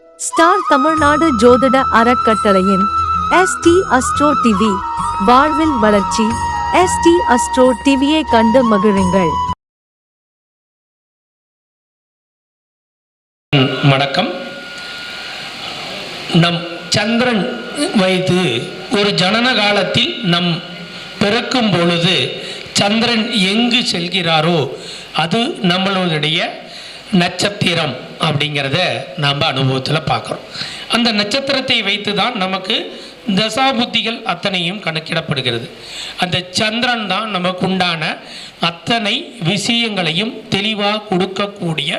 Star Tamil Nadu ஜோதிட அறக்கட்டளையின் ST astro TV வாழ்வில் வளர்ச்சி எஸ்டி அஸ்ட்ரோ டிவியை கண்டு மகிழுங்கள். வணக்கம். நம் சந்திரன் வைத்து ஒரு ஜனன காலத்தில் நம் பிறக்கும் பொழுது சந்திரன் எங்கு செல்கிறாரோ அது நம்மளுடைய நட்சத்திரம். அப்படிங்கிறத நாம் அனுபவத்தில் பார்க்குறோம். அந்த நட்சத்திரத்தை வைத்து தான் நமக்கு தசாபுத்திகள் அத்தனையும் கணக்கிடப்படுகிறது. அந்த சந்திரன் தான் நமக்கு உண்டான அத்தனை விஷயங்களையும் தெளிவாக கொடுக்கக்கூடிய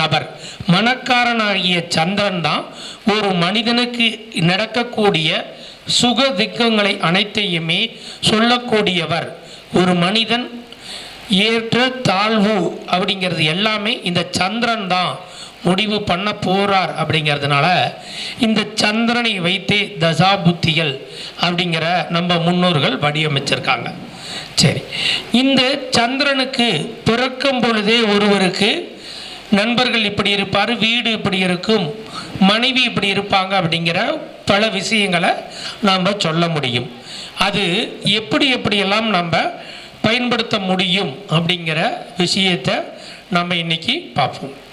நபர். மனக்காரனாகிய சந்திரன் தான் ஒரு மனிதனுக்கு நடக்கக்கூடிய சுக திக்கங்களை அனைத்தையுமே சொல்லக்கூடியவர். ஒரு மனிதன் ஏற்ற தாழ்வு அப்படிங்கிறது எல்லாமே இந்த சந்திரன் தான். முடிவு பண்ண போறார் அப்படிங்கிறதுனால இந்த சந்திரனை வைத்தே தசாபுத்திகள் அப்படிங்கிற நம்ம முன்னோர்கள் வடிவமைச்சிருக்காங்க. சரி. இந்த சந்திரனுக்கு பிறக்கும் பொழுதே ஒருவருக்கு நண்பர்கள் இப்படி இருப்பார் வீடு இப்படி இருக்கும் மனைவி இப்படி இருப்பாங்க அப்படிங்கிற பல விஷயங்களை நாம் சொல்ல முடியும். அது எப்படி எப்படியெல்லாம் நம்ம பயன்படுத்த முடியும் அப்படிங்கிற விஷயத்தை நம்ம இன்னைக்கு பார்ப்போம்.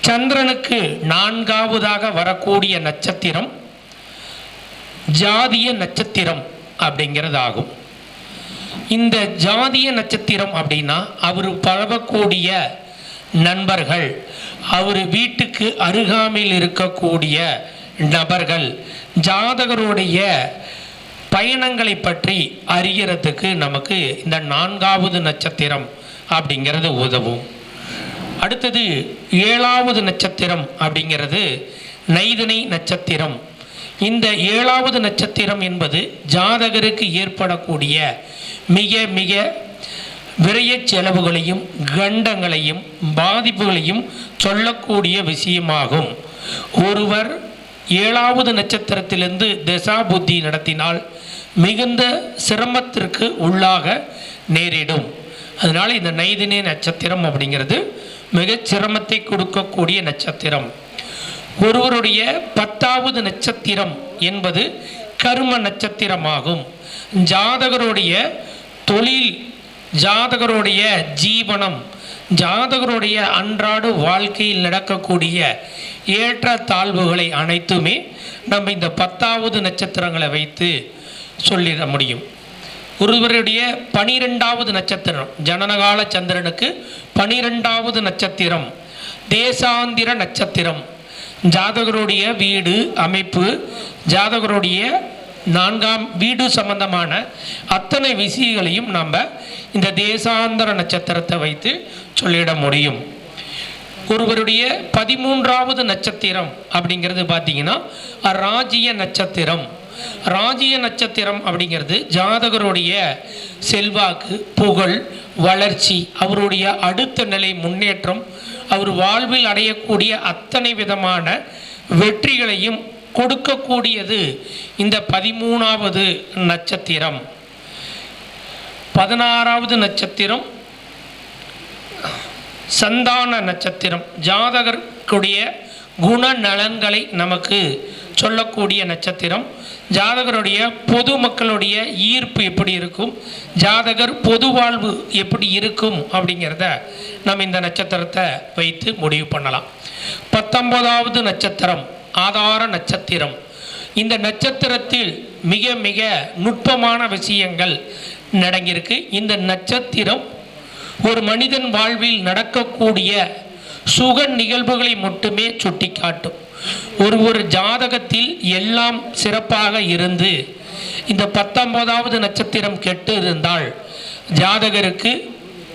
சந்திரனுக்கு நான்காவதாக வரக்கூடிய நட்சத்திரம் ஜாதிய நட்சத்திரம் அப்படிங்கிறது ஆகும் இந்த ஜாதிய நட்சத்திரம் அப்படின்னா அவர் பழகக்கூடிய நண்பர்கள் அவர் வீட்டுக்கு அருகாமையில் இருக்கக்கூடிய நபர்கள் ஜாதகருடைய பயணங்களை பற்றி அறியறதுக்கு நமக்கு இந்த நான்காவது நட்சத்திரம் அப்படிங்கிறது உதவும். அடுத்தது ஏழாவது நட்சத்திரம் அப்படிங்கிறது நைதனை நட்சத்திரம். இந்த ஏழாவது நட்சத்திரம் என்பது ஜாதகருக்கு ஏற்படக்கூடிய மிக மிக விரைய செலவுகளையும் கண்டங்களையும் பாதிப்புகளையும் சொல்லக்கூடிய விஷயமாகும். ஒருவர் ஏழாவது நட்சத்திரத்திலிருந்து தசா புத்தி நடத்தினால் மிகுந்த சிரமத்திற்கு உள்ளாக நேரிடும். அதனால் இந்த நைதினே நட்சத்திரம் அப்படிங்கிறது மிகச் சிரமத்தை கொடுக்கக்கூடிய நட்சத்திரம். ஒருவருடைய பத்தாவது நட்சத்திரம் என்பது கர்ம நட்சத்திரமாகும். ஜாதகருடைய தொழில் ஜாதகருடைய ஜீவனம் ஜாதகருடைய அன்றாட வாழ்க்கையில் நடக்கக்கூடிய ஏற்ற தாழ்வுகளை அனைத்துமே நம்ம இந்த பத்தாவது நட்சத்திரங்களை வைத்து சொல்லிட முடியும். ஒருவருடைய பனிரெண்டாவது நட்சத்திரம் ஜனனகால சந்திரனுக்கு பனிரெண்டாவது நட்சத்திரம் தேசாந்திர நட்சத்திரம். ஜாதகருடைய வீடு அமைப்பு ஜாதகருடைய நான்காம் வீடு சம்பந்தமான அத்தனை விஷயங்களையும் நம்ம இந்த தேசாந்திர நட்சத்திரத்தை வைத்து சொல்லிட முடியும். ஒருவருடைய பதிமூன்றாவது நட்சத்திரம் அப்படிங்கிறது பார்த்தீங்கன்னா ராஜ்ய நட்சத்திரம். ராஜ்ய நட்சத்திரம் அப்படிங்கிறது ஜாதகருடைய செல்வாக்கு புகழ் வளர்ச்சி அவருடைய அடுத்த நிலை முன்னேற்றம் அவர் வாழ்வில் அடையக்கூடிய அத்தனை விதமான வெற்றிகளையும் கொடுக்கக்கூடியது இந்த பதிமூணாவது நட்சத்திரம். பதினாறாவது நட்சத்திரம் சந்தான நட்சத்திரம். ஜாதகருடைய குணநலன்களை நமக்கு சொல்லக்கூடிய நட்சத்திரம். ஜாதகருடைய பொது மக்களுடைய ஈர்ப்பு எப்படி இருக்கும்? ஜாதகர் பொது வாழ்வு எப்படி இருக்கும் அப்படிங்கிறத நம்ம இந்த நட்சத்திரத்தை வைத்து முடிவு பண்ணலாம். பத்தொன்பதாவது நட்சத்திரம் ஆதார நட்சத்திரம். இந்த நட்சத்திரத்தில் மிக மிக நுட்பமான விஷயங்கள் நடங்கியிருக்கு இந்த நட்சத்திரம் ஒரு மனிதன் வாழ்வில் நடக்கக்கூடிய சுக நிகழ்வுகளை மட்டுமே சுட்டிக்காட்டும். ஒரு ஒரு ஜாதகத்தில் எல்லாம் சிறப்பாக இருந்து இந்த பத்தொன்பதாவது நட்சத்திரம் கெட்டு இருந்தால் ஜாதகருக்கு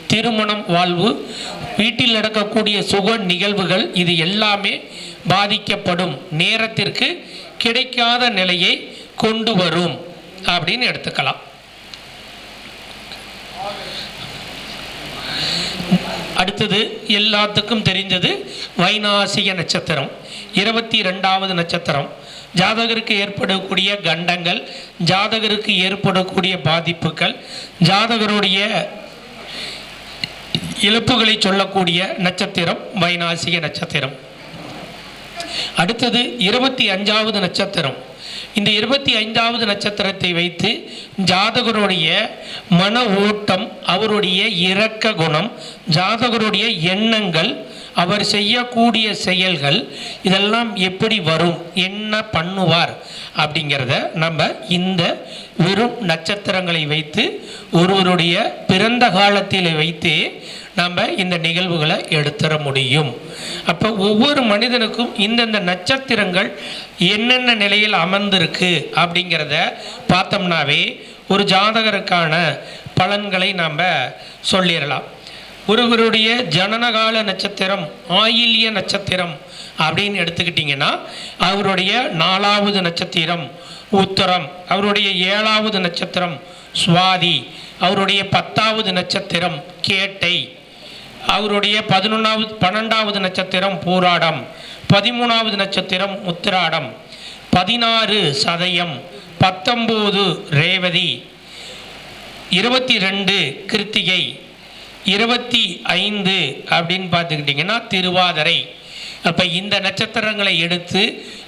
திருமணம் வாழ்வு வீட்டில் நடக்கக்கூடிய சுக நிகழ்வுகள் இது எல்லாமே பாதிக்கப்படும். நேரத்திற்கு கிடைக்காத நிலையை கொண்டு வரும். அப்படின்னு எடுத்துக்கலாம். அடுத்தது எல்லாத்துக்கும் தெரிஞ்சது வைநாசிக நட்சத்திரம் இருபத்தி ரெண்டாவது நட்சத்திரம். ஜாதகருக்கு ஏற்படக்கூடிய கண்டங்கள் ஜாதகருக்கு ஏற்படக்கூடிய பாதிப்புகள் ஜாதகருடைய இழப்புகளை சொல்லக்கூடிய நட்சத்திரம் வைநாசிக நட்சத்திரம். அடுத்தது இருபத்தி அஞ்சாவது நட்சத்திரம். இந்த இருபத்தி ஐந்தாவது நட்சத்திரத்தை வைத்து ஜாதகருடைய மன ஓட்டம் அவருடைய இரக்க குணம் ஜாதகருடைய எண்ணங்கள் அவர் செய்யக்கூடிய செயல்கள் இதெல்லாம் எப்படி வரும் என்ன பண்ணுவார் அப்படிங்கிறத நம்ம இந்த வெறும் நட்சத்திரங்களை வைத்து ஒருவருடைய பிறந்த காலத்தில் வைத்து நம்ம இந்த நிகழ்வுகளை எடுத்துட முடியும். அப்போ ஒவ்வொரு மனிதனுக்கும் இந்தந்த நட்சத்திரங்கள் என்னென்ன நிலையில் அமர்ந்திருக்கு அப்படிங்கிறத பார்த்தோம்னாவே ஒரு ஜாதகருக்கான பலன்களை நாம் சொல்லிடலாம். ஒருவருடைய ஜனனகால நட்சத்திரம் ஆயில்ய நட்சத்திரம் அப்படின்னு எடுத்துக்கிட்டிங்கன்னா அவருடைய நாலாவது நட்சத்திரம் உத்தரம் அவருடைய ஏழாவது நட்சத்திரம் சுவாதி அவருடைய பத்தாவது நட்சத்திரம் கேட்டை அவருடைய பதினொன்றாவது பன்னெண்டாவது நட்சத்திரம் பூராடம் பதிமூணாவது நட்சத்திரம் உத்திராடம் பதினாறு சதயம் பத்தொம்போது ரேவதி இருபத்தி ரெண்டு கிருத்திகை இருபத்தி ஐந்து அப்படின்னு பார்த்துக்கிட்டிங்கன்னா திருவாதிரை. அப்போ இந்த நட்சத்திரங்களை எடுத்து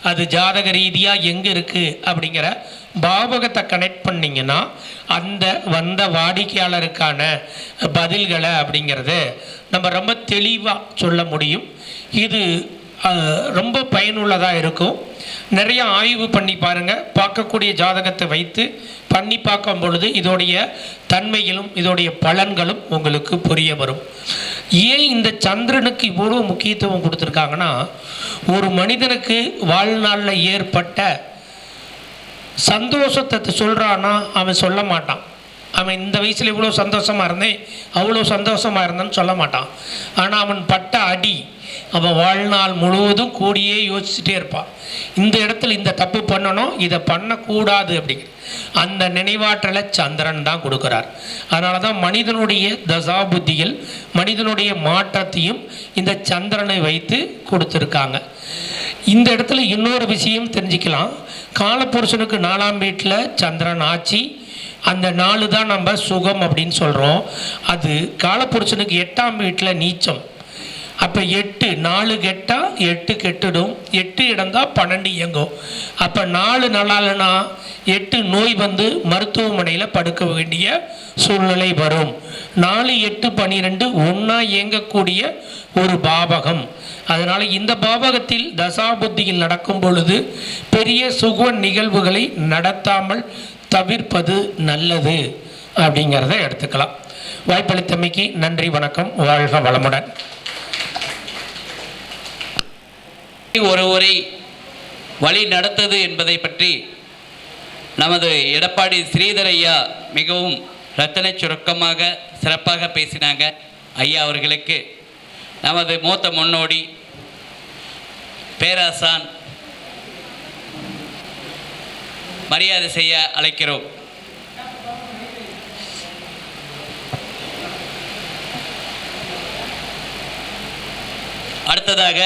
அது ஜாதக ரீதியாக எங்கே இருக்குது அப்படிங்கிற பாவகத்தை கனெக்ட் பண்ணிங்கன்னா அந்த வந்த வாடிக்கையாளருக்கான பதில்களை அப்படிங்கிறத நம்ம ரொம்ப தெளிவாக சொல்ல முடியும். இது ரொம்ப பயனுள்ளதாக இருக்கும். நிறைய ஆய்வு பண்ணி பாருங்கள் பார்க்கக்கூடிய ஜாதகத்தை வைத்து பண்ணி பார்க்கும் பொழுது இதோடைய தன்மைகளும் இதோடைய பலன்களும் உங்களுக்கு புரிய வரும். ஏன் இந்த சந்திரனுக்கு இவ்வளோ முக்கியத்துவம் கொடுத்துருக்காங்கன்னா ஒரு மனிதனுக்கு வாழ்நாளில் ஏற்பட்ட சந்தோஷத்தை சொல்கிறான்னா அவன் சொல்ல மாட்டான். அவன் இந்த வயசில் இவ்வளோ சந்தோஷமாக இருந்தேன் அவ்வளோ சந்தோஷமாக இருந்தேன்னு சொல்ல மாட்டான். ஆனால் அவன் பட்ட அடி அவன் வாழ்நாள் முழுவதும் கூடியே யோசிச்சுட்டே இருப்பான் இந்த இடத்துல இந்த தப்பு பண்ணணும் இதை பண்ணக்கூடாது அப்படிங்கிற. அந்த நினைவாற்றலை சந்திரன் தான் கொடுக்குறார். அதனால தான் மனிதனுடைய தசா புத்தியில் மனிதனுடைய மாற்றத்தையும் இந்த சந்திரனை வைத்து கொடுத்துருக்காங்க. இந்த இடத்துல இன்னொரு விஷயம் தெரிஞ்சுக்கலாம். காலப்புருஷனுக்கு நாலாம் வீட்டில் சந்திரன் ஆட்சி அந்த நாலு தான் நம்ம சுகம் அப்படின்னு சொல்கிறோம் அது காலப்புருஷனுக்கு எட்டாம் வீட்டில் நீச்சம். அப்போ எட்டு நாலு கெட்டால் எட்டு கெட்டுடும். எட்டு இடந்தால் பன்னெண்டு இயங்கும். அப்போ நாலு நல்லாலனா எட்டு நோய் வந்து மருத்துவமனையில் படுக்க வேண்டிய சூழ்நிலை வரும். நாலு எட்டு பன்னிரெண்டு ஒன்றா இயங்கக்கூடிய ஒரு பாவகம். அதனால் இந்த பாவகத்தில் தசாபுத்தியில் நடக்கும் பொழுது பெரிய சுக நிகழ்வுகளை நடத்தாமல் தவிர்ப்பது நல்லது அப்படிங்கிறத எடுத்துக்கலாம். வாய்ப்பளித்தமைக்கு நன்றி வணக்கம் வாழ்க வளமுடன். ஒருவரை வழி நடத்தது என்பதை பற்றி நமது எடப்பாடி ஸ்ரீதர் ஐயா மிகவும் ரத்தன சுருக்கமாக சிறப்பாக பேசினாங்க. ஐயா அவர்களுக்கு நமது மூத்த முன்னோடி பேராசான் மரியாதை செய்ய அழைக்கிறோம். அடுத்ததாக